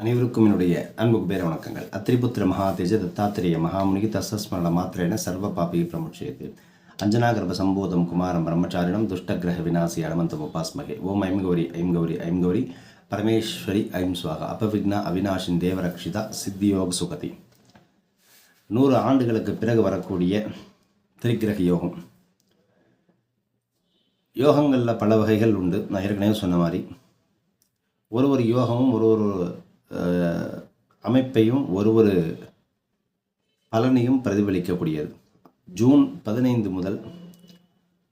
அனைவருக்கும் என்னுடைய அன்பு பேர வணக்கங்கள். அத்திரிபுத்திர மகாதேஜ தத்தாத்திரேய மகாமுனிகி தசஸ்மரண மாத்திரேன சர்வ பாபி பிரமுட்சேது அஞ்சனாகர்ப சம்போதம் குமாரம் பிரம்மச்சாரிணம் துஷ்டகிரக விநாசி அனுமந்தம் உபாஸ்மகே. ஓம் ஐம் கௌரி ஐம் கௌரி ஐம் கௌரி. பரமேஸ்வரி ஐம் சுவாகா. அபவிக்னா அவினாஷின் தேவரக்ஷிதா சித்தியோக சுகதி. நூறு ஆண்டுகளுக்கு பிறகு வரக்கூடிய திரிகிரக யோகம். யோகங்களில் பல வகைகள் உண்டு. நான் ஏற்கனவே சொன்ன மாதிரி. ஒரு ஒரு யோகமும் ஒரு ஒரு அமைப்பையும் ஒரு ஒரு பலனையும் பிரதிபலிக்கக்கூடியது. ஜூன் பதினைந்து முதல்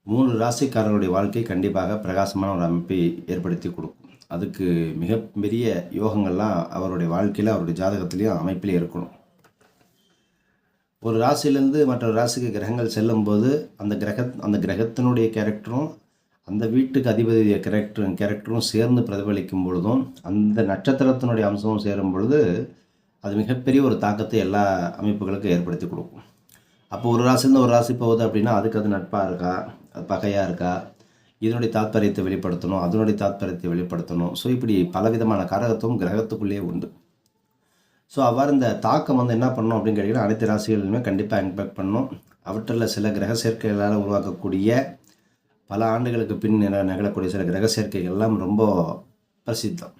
மூன்று ராசிக்காரர்களுடைய வாழ்க்கை கண்டிப்பாக பிரகாசமான ஒரு அமைப்பை ஏற்படுத்தி கொடுக்கும். அதுக்கு மிகப்பெரிய யோகங்கள்லாம் அவருடைய வாழ்க்கையில் அவருடைய ஜாதகத்திலையும் அமைப்பிலே இருக்கணும். ஒரு ராசியிலேருந்து மற்றொரு ராசிக்கு கிரகங்கள் செல்லும்போது அந்த கிரக அந்த கிரகத்தினுடைய கேரக்டரும் அந்த வீட்டுக்கு அதிபதி கேரக்டரும் கேரக்டரும் சேர்ந்து பிரதிபலிக்கும் பொழுதும் அந்த நட்சத்திரத்தினுடைய அம்சமும் சேரும் பொழுது அது மிகப்பெரிய ஒரு தாக்கத்தை எல்லா அமைப்புகளுக்கும் ஏற்படுத்தி கொடுக்கும். அப்போ ஒரு ராசிலேருந்து ஒரு ராசி போகுது அப்படின்னா அதுக்கு அது நட்பாக இருக்கா? அது பகையாக இருக்கா? இதனுடைய தாத்பரியத்தை வெளிப்படுத்தணும் அதனுடைய தாத்பரியத்தை வெளிப்படுத்தணும். ஸோ இப்படி பலவிதமான காரகத்துவம் கிரகத்துக்குள்ளேயே உண்டு. ஸோ அவ்வாறு இந்த தாக்கம் வந்து என்ன பண்ணணும் அப்படின்னு கேட்டிங்கன்னா அனைத்து ராசிகளிலுமே கண்டிப்பாக இம்பேக்ட் பண்ணணும். அவற்றில் சில கிரக சேர்க்கைகளால் உருவாக்கக்கூடிய பல ஆண்டுகளுக்கு பின் நிக- நிகழக்கூடிய சில கிரக சேர்க்கைகள் எல்லாம் ரொம்ப பிரசித்தம்.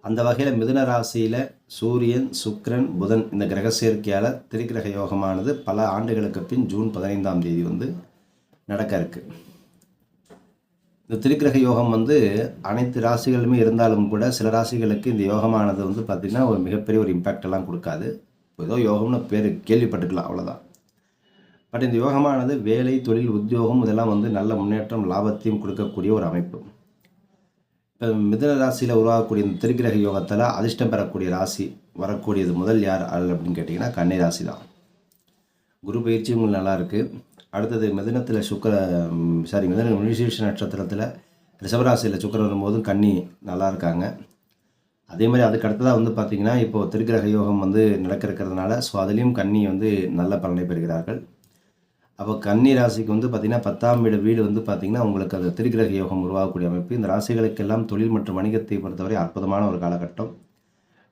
அந்த வகையில் மிதுன ராசியில் சூரியன் சுக்ரன் புதன் இந்த கிரக சேர்க்கையால் திரிகிரக யோகமானது பல ஆண்டுகளுக்கு பின் ஜூன் பதினைந்தாம் தேதி வந்து நடக்க இருக்கு. இந்த திரிகிரக யோகம் வந்து அனைத்து ராசிகளுமே இருந்தாலும் கூட சில ராசிகளுக்கு இந்த யோகமானது வந்து பார்த்திங்கன்னா ஒரு மிகப்பெரிய ஒரு இம்பேக்ட் எல்லாம் கொடுக்காது. ஏதோ யோகம்னு பேர் கேள்விப்பட்டுக்கலாம் அவ்வளோதான் பட் இந்த யோகமானது வேலை தொழில் உத்தியோகம் இதெல்லாம் வந்து நல்ல முன்னேற்றம் லாபத்தையும் கொடுக்கக்கூடிய ஒரு அமைப்பு. இப்போ மிதுன ராசியில் உருவாகக்கூடிய இந்த திருக்கிரக யோகத்தில் அதிர்ஷ்டம் பெறக்கூடிய ராசி வரக்கூடியது முதல் யார் ஆள் அப்படின்னு கேட்டிங்கன்னா கன்னி ராசி தான் குரு பயிற்சி உங்களுக்கு நல்லா இருக்குது அடுத்தது மிதுனத்தில் சுக்கர சாரி மிதன மிருஷீஷ நட்சத்திரத்தில் ரிஷபராசியில் சுக்கரம் வரும்போதும் கன்னி நல்லா இருக்காங்க. அதே மாதிரி அதுக்கு அடுத்ததாக வந்து பார்த்திங்கன்னா இப்போது திருக்கிரக யோகம் வந்து நடக்க இருக்கிறதுனால ஸோ அதுலேயும் கன்னி வந்து நல்ல பலனை பெறுகிறார்கள். அப்போ கன்னி ராசிக்கு வந்து பார்த்திங்கன்னா பத்தாம் வீடு வீடு வந்து பார்த்திங்கன்னா உங்களுக்கு அந்த திருக்கிரக யோகம் உருவாகக்கூடிய அமைப்பு. இந்த ராசிகளுக்கெல்லாம் தொழில் மற்றும் வணிகத்தை பொறுத்தவரை அற்புதமான ஒரு காலகட்டம்.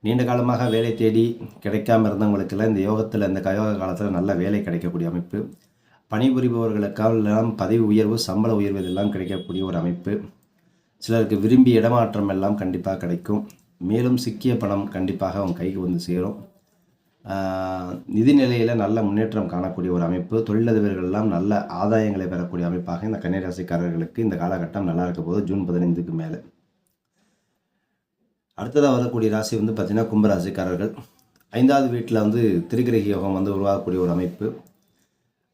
நீண்ட காலமாக வேலை தேடி கிடைக்காம இருந்தவங்களுக்கெல்லாம் இந்த யோகத்தில் இந்த கயோக காலத்தில் நல்ல வேலை கிடைக்கக்கூடிய அமைப்பு. பணிபுரிபவர்களுக்கெல்லாம் பதவி உயர்வு சம்பள உயர்வு இதெல்லாம் கிடைக்கக்கூடிய ஒரு அமைப்பு. சிலருக்கு விரும்பி இடமாற்றம் எல்லாம் கண்டிப்பாக கிடைக்கும். மேலும் சிக்கிய பணம் கண்டிப்பாக அவங்க கைக்கு வந்து சேரும். நிதிநிலையில் நிதி நிலையில் நல்ல முன்னேற்றம் காணக்கூடிய ஒரு அமைப்பு தொழிலதிபர்கள்லாம் நல்ல ஆதாயங்களை பெறக்கூடிய அமைப்பாக இந்த கன்னிராசிக்காரர்களுக்கு இந்த காலகட்டம் நல்லா இருக்க போது ஜூன் பதினைந்துக்கு மேலே. அடுத்ததாக வரக்கூடிய ராசி வந்து பார்த்திங்கன்னா கும்பராசிக்காரர்கள். ஐந்தாவது வீட்டில் வந்து திருக்கிரக யோகம் வந்து உருவாகக்கூடிய ஒரு அமைப்பு.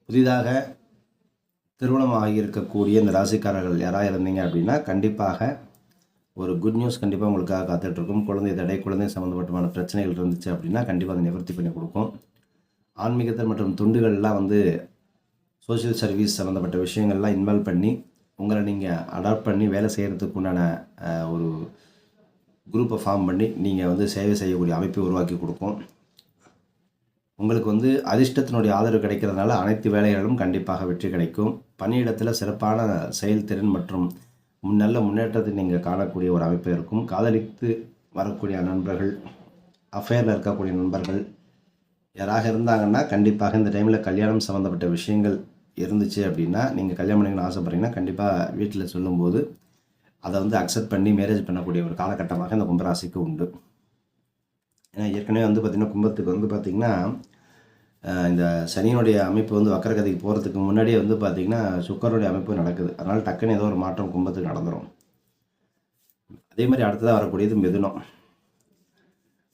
புதிதாக திருமணம் இருக்கக்கூடிய இந்த ராசிக்காரர்கள் யாராக இருந்தீங்க அப்படின்னா கண்டிப்பாக ஒரு குட் நியூஸ் கண்டிப்பாக உங்களுக்காக காத்துட்ருக்கும் குழந்தை தடை குழந்தை சம்மந்தப்பட்டமான பிரச்சனைகள் இருந்துச்சு அப்படின்னா கண்டிப்பாக அதை நிவர்த்தி பண்ணி கொடுக்கும். ஆன்மீகத்தில் மற்றும் துண்டுகள்லாம் வந்து சோஷியல் சர்வீஸ் சம்மந்தப்பட்ட விஷயங்கள்லாம் இன்வால்வ் பண்ணி உங்களை நீங்கள் அடாப்ட் பண்ணி வேலை செய்கிறதுக்கு உண்டான ஒரு குரூப்பை ஃபார்ம் பண்ணி நீங்கள் வந்து சேவை செய்யக்கூடிய அமைப்பை உருவாக்கி கொடுக்கும். உங்களுக்கு வந்து அதிர்ஷ்டத்தினுடைய ஆதரவு கிடைக்கிறதுனால அனைத்து வேலைகளும் கண்டிப்பாக வெற்றி கிடைக்கும். பணியிடத்தில் சிறப்பான செயல்திறன் மற்றும் நல்ல முன்னேற்றத்தை நீங்கள் காணக்கூடிய ஒரு அமைப்பு இருக்கும். காதலித்து வரக்கூடிய நண்பர்கள் அஃபேரில் இருக்கக்கூடிய நண்பர்கள் யாராக இருந்தாங்கன்னா கண்டிப்பாக இந்த டைமில் கல்யாணம் சம்மந்தப்பட்ட விஷயங்கள் இருந்துச்சு அப்படின்னா நீங்கள் கல்யாணம் பண்ணிக்கணும்னு ஆசைப்பட்றீங்கன்னா கண்டிப்பாக வீட்டில் சொல்லும்போது அதை வந்து அக்செப்ட் பண்ணி மேரேஜ் பண்ணக்கூடிய ஒரு காலகட்டமாக இந்த கும்பராசிக்கு உண்டு. ஏன்னா ஏற்கனவே வந்து பார்த்திங்கன்னா கும்பத்துக்கு வந்து பார்த்திங்கன்னா இந்த சனியினுடைய அமைப்பு வந்து வக்கரகதைக்கு போகிறதுக்கு முன்னாடியே வந்து பார்த்திங்கன்னா சுக்கரனுடைய அமைப்பு நடக்குது. அதனால் டக்குன்னு ஏதோ ஒரு மாற்றம் கும்பத்துக்கு நடந்துடும் அதே மாதிரி அடுத்ததாக வரக்கூடியது மிதுனம்.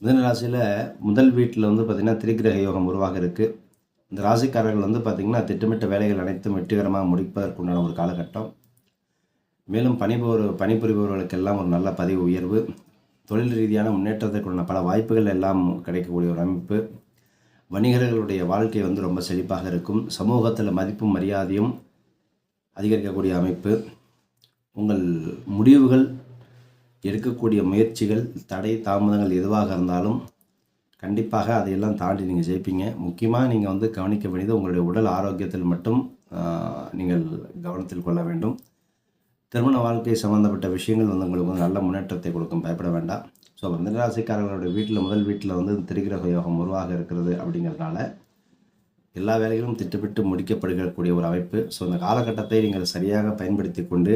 மிதுன ராசியில் முதல் வீட்டில் வந்து பார்த்திங்கன்னா திரிகிரக யோகம் உருவாக இருக்குது இந்த ராசிக்காரர்கள் வந்து பார்த்திங்கன்னா திட்டமிட்ட வேலைகள் அனைத்தும் வெற்றிகரமாக முடிப்பதற்குண்டான ஒரு காலகட்டம். மேலும் பணிபுரி பணிபுரிபவர்களுக்கெல்லாம் ஒரு நல்ல பதவி உயர்வு. தொழில் ரீதியான முன்னேற்றத்திற்குள்ள பல வாய்ப்புகள் எல்லாம் கிடைக்கக்கூடிய ஒரு அமைப்பு. வணிகர்களுடைய வாழ்க்கை வந்து ரொம்ப செழிப்பாக இருக்கும். சமூகத்தில் மதிப்பும் மரியாதையும் அதிகரிக்கக்கூடிய அமைப்பு. உங்கள் முடிவுகள் எடுக்கக்கூடிய முயற்சிகள் தடை தாமதங்கள் எதுவாக இருந்தாலும் கண்டிப்பாக அதையெல்லாம் தாண்டி நீங்கள் ஜெயிப்பீங்க. முக்கியமாக நீங்கள் வந்து கவனிக்க வேண்டியது உங்களுடைய உடல் ஆரோக்கியத்தில் மட்டும் நீங்கள் கவனத்தில் கொள்ள வேண்டும். திருமண வாழ்க்கை சம்மந்தப்பட்ட விஷயங்கள் வந்து உங்களுக்கு வந்து நல்ல முன்னேற்றத்தை கொடுக்கும். பயப்பட வேண்டாம். ஸோ மிதனராசிக்காரர்களுடைய வீட்டில் முதல் வீட்டில் வந்து திரிகிரக யோகம் உருவாக இருக்கிறது அப்படிங்கிறதுனால எல்லா வேலைகளும் திட்டமிட்டு முடிக்கப்படுகக்கூடிய ஒரு அமைப்பு. ஸோ அந்த காலகட்டத்தை நீங்கள் சரியாக பயன்படுத்தி கொண்டு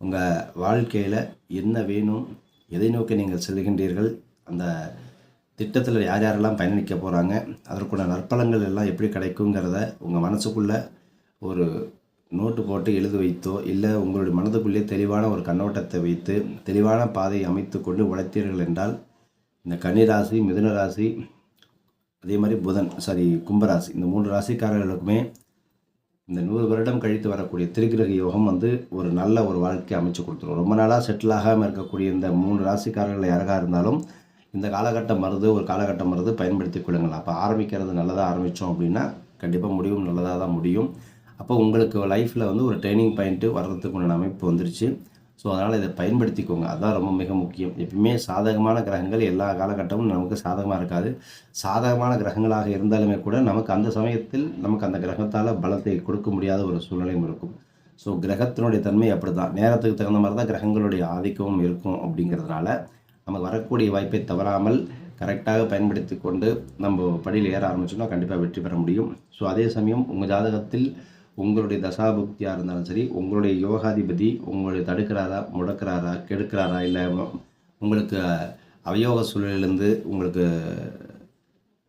உங்கள் வாழ்க்கையில் என்ன வேணும் எதை நோக்கி நீங்கள் செல்கின்றீர்கள் அந்த திட்டத்தில் யார் யாரெல்லாம் பயணிக்க போகிறாங்க அதற்குள்ள நற்பலங்கள் எல்லாம் எப்படி கிடைக்குங்கிறத உங்கள் மனசுக்குள்ளே ஒரு நோட்டு போட்டு எழுதி வைத்தோ இல்லை உங்களுடைய மனதுக்குள்ளே தெளிவான ஒரு கண்ணோட்டத்தை வைத்து தெளிவான பாதையை அமைத்து கொண்டு உழைத்தீர்கள் என்றால் இந்த கன்னிராசி மிதுன ராசி அதே மாதிரி புதன் சாரி கும்பராசி இந்த மூன்று ராசிக்காரர்களுக்குமே இந்த நூறு வருடம் கழித்து வரக்கூடிய திருக்கிரக யோகம் வந்து ஒரு நல்ல ஒரு வாழ்க்கை அமைச்சு கொடுத்துரும். ரொம்ப நாளாக செட்டில் ஆகாமல் இருக்கக்கூடிய இந்த மூணு ராசிக்காரர்கள் யாராக இருந்தாலும் இந்த காலகட்டம் மருது ஒரு காலகட்டம் மருது பயன்படுத்தி கொள்ளுங்கள். அப்போ ஆரம்பிக்கிறது நல்லதாக ஆரம்பித்தோம் அப்படின்னா கண்டிப்பாக முடிவும் நல்லதாக தான் முடியும். அப்போ உங்களுக்கு லைஃப்பில் வந்து ஒரு ட்ரைனிங் பாயிண்ட்டு வர்றதுக்கு உண்டான அமைப்பு வந்துருச்சு. ஸோ அதனால் இதை பயன்படுத்திக்கோங்க. அதுதான் ரொம்ப மிக முக்கியம். எப்பயுமே சாதகமான கிரகங்கள் எல்லா காலகட்டமும் நமக்கு சாதகமாக இருக்காது. சாதகமான கிரகங்களாக இருந்தாலுமே கூட நமக்கு அந்த சமயத்தில் நமக்கு அந்த கிரகத்தால் பலத்தை கொடுக்க முடியாத ஒரு சூழ்நிலையும் இருக்கும். ஸோ கிரகத்தினுடைய தன்மை அப்படி தான் நேரத்துக்கு தகுந்த மாதிரி தான் கிரகங்களுடைய ஆதிக்கமும் இருக்கும் அப்படிங்கிறதுனால நமக்கு வரக்கூடிய வாய்ப்பை தவறாமல் கரெக்டாக பயன்படுத்தி கொண்டு நம்ம படியில் ஏற ஆரம்பிச்சோம்னா கண்டிப்பாக வெற்றி பெற முடியும். ஸோ அதே சமயம் உங்கள் ஜாதகத்தில் உங்களுடைய தசாபுக்தியாக இருந்தாலும் சரி உங்களுடைய யோகாதிபதி உங்களுடைய தடுக்கிறாரா முடக்கிறாரா கெடுக்கிறாரா இல்லை உங்களுக்கு அவயோக சூழலிலிருந்து உங்களுக்கு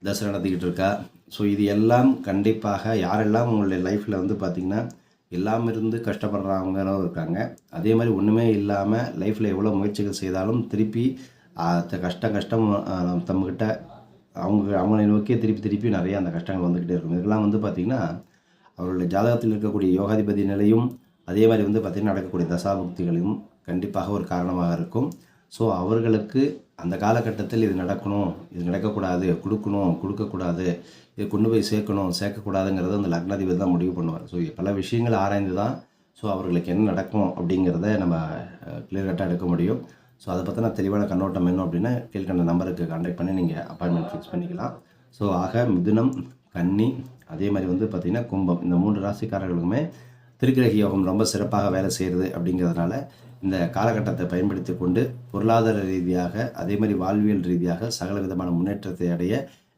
தசை நடத்திக்கிட்டு இருக்கா? ஸோ இது எல்லாம் கண்டிப்பாக யாரெல்லாம் உங்களுடைய லைஃப்பில் வந்து பார்த்திங்கன்னா எல்லாம் இருந்து கஷ்டப்படுறவங்களும் இருக்காங்க. அதே மாதிரி ஒன்றுமே இல்லாமல் லைஃப்பில் எவ்வளோ முயற்சிகள் செய்தாலும் திருப்பி அந்த கஷ்டம் கஷ்டம் தம்மக்கிட்ட அவங்க அவங்களை நோக்கியே திருப்பி திருப்பி நிறைய அந்த கஷ்டங்கள் வந்துக்கிட்டே இருக்கும். இதெல்லாம் வந்து பார்த்திங்கன்னா அவர்களுடைய ஜாதகத்தில் இருக்கக்கூடிய யோகாதிபதி நிலையும் அதே மாதிரி வந்து பார்த்திங்கன்னா நடக்கக்கூடிய தசாபுக்திகளையும் கண்டிப்பாக ஒரு காரணமாக இருக்கும். ஸோ அவர்களுக்கு அந்த காலகட்டத்தில் இது நடக்கணும் இது நடக்கக்கூடாது கொடுக்கணும் கொடுக்கக்கூடாது இது கொண்டு போய் சேர்க்கணும் சேர்க்கக்கூடாதுங்கிறத அந்த லக்னாதிபதி தான் முடிவு பண்ணுவார். ஸோ பல விஷயங்கள் ஆராய்ந்து தான் ஸோ அவர்களுக்கு என்ன நடக்கும் அப்படிங்கிறத நம்ம கிளியர் கட்டாக எடுக்க முடியும். ஸோ அதை பற்றின தெளிவான கண்ணோட்டம் என்ன அப்படின்னா கீழ்கண்ட நம்பருக்கு கான்டாக்ட் பண்ணி நீங்கள் அப்பாயின்மெண்ட் ஃபிக்ஸ் பண்ணிக்கலாம். ஸோ ஆக மிதுனம் கன்னி அதே மாதிரி வந்து பார்த்திங்கன்னா கும்பம். இந்த மூன்று ராசிக்காரர்களுக்குமே திருக்கிரக யோகம் ரொம்ப சிறப்பாக வேலை செய்கிறது அப்படிங்கிறதுனால இந்த காலகட்டத்தை பயன்படுத்தி கொண்டு பொருளாதார ரீதியாக அதே மாதிரி வாழ்வியல் ரீதியாக சகல விதமான முன்னேற்றத்தை அடைய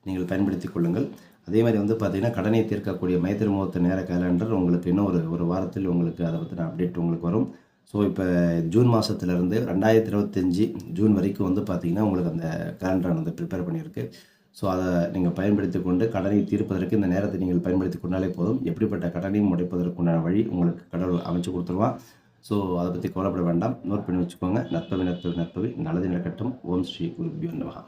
நீங்கள் பயன்படுத்தி கொள்ளுங்கள். அதே மாதிரி வந்து பார்த்திங்கன்னா கடனை தீர்க்கக்கூடிய மைத்திரி முகூர்த்த நேர கேலண்டர் உங்களுக்கு இன்னும் ஒரு ஒரு வாரத்தில் உங்களுக்கு அதை பற்றின அப்டேட் உங்களுக்கு வரும். ஸோ இப்போ ஜூன் மாதத்துலேருந்து ரெண்டாயிரத்தி இருபத்தஞ்சி ஜூன் வரைக்கும் வந்து பார்த்திங்கன்னா உங்களுக்கு அந்த கேலண்டர் வந்து ப்ரிப்பேர் பண்ணியிருக்கு. ஸோ அதை நீங்கள் பயன்படுத்தி கொண்டு கடனை தீர்ப்பதற்கு இந்த நேரத்தை நீங்கள் பயன்படுத்தி கொண்டாலே போதும். எப்படிப்பட்ட கடனையும் உடைப்பதற்குண்டான வழி உங்களுக்கு கடவுள் அமைச்சு கொடுத்துருவான் ஸோ அதை பற்றி கவலைப்பட வேண்டாம். நோட் பண்ணி வச்சுக்கோங்க. நற்பவி நற்பவி நற்பவி நல்லது நடக்கட்டும். ஓம் ஸ்ரீ குருபியோ நமகா